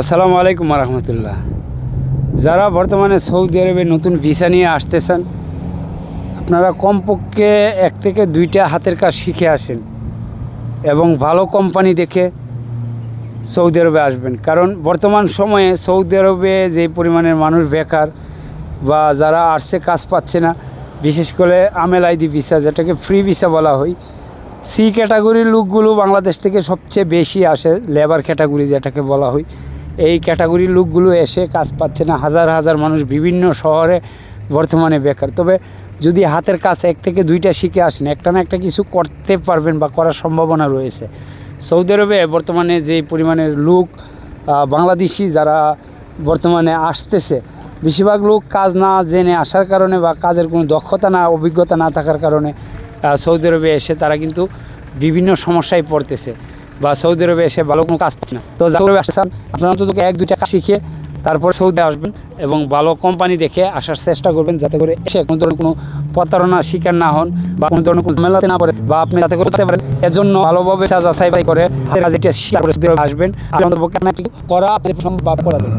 আসসালামু আলাইকুম রহমতুল্লাহ যারা বর্তমানে সৌদি আরবে নতুন ভিসা নিয়ে আসতেছেন, আপনারা কমপক্ষে এক থেকে দুইটা হাতের কাজ শিখে আসেন এবং ভালো কোম্পানি দেখে সৌদি আরবে আসবেন। কারণ বর্তমান সময়ে সৌদি আরবে যে পরিমাণের মানুষ বেকার বা যারা আসছে কাজ পাচ্ছে না, বিশেষ করে আমেল আইডি ভিসা, যেটাকে ফ্রি ভিসা বলা হয়, সি ক্যাটাগরির লোকগুলো বাংলাদেশ থেকে সবচেয়ে বেশি আসে লেবার ক্যাটাগরি, যেটাকে বলা হয়। এই ক্যাটাগরির লোকগুলো এসে কাজ পাচ্ছে না। হাজার হাজার মানুষ বিভিন্ন শহরে বর্তমানে বেকার। তবে যদি হাতের কাজ এক থেকে দুইটা শিখে আসেন, একটা না একটা কিছু করতে পারবেন বা করার সম্ভাবনা রয়েছে। সৌদি আরবে বর্তমানে যে পরিমাণের লোক বাংলাদেশি যারা বর্তমানে আসতেছে, বেশিরভাগ লোক কাজ না জেনে আসার কারণে বা কাজের কোনো দক্ষতা না, অভিজ্ঞতা না থাকার কারণে সৌদি আরবে এসে তারা কিন্তু বিভিন্ন সমস্যায় পড়তেছে। বা সৌদি আরবে এসে ভালো কোনো কাজ পাচ্ছে না। তো যা করবে আসতে আপনারা অন্তত এক, দুইটা কাজ শিখে তারপর সৌদি আসবেন এবং ভালো কোম্পানি দেখে আসার চেষ্টা করবেন যাতে করে এসে কোনো ধরনের কোনো প্রতারণার শিকার না হন বা কোনো ধরনের কোনো ঝামেলাতে না পড়ে বা আপনি যাতে করতে পারেন। এর জন্য ভালোভাবে যাচাই সাইবাই করে আসবেন। আর করা আপনি সম্ভব করাবেন।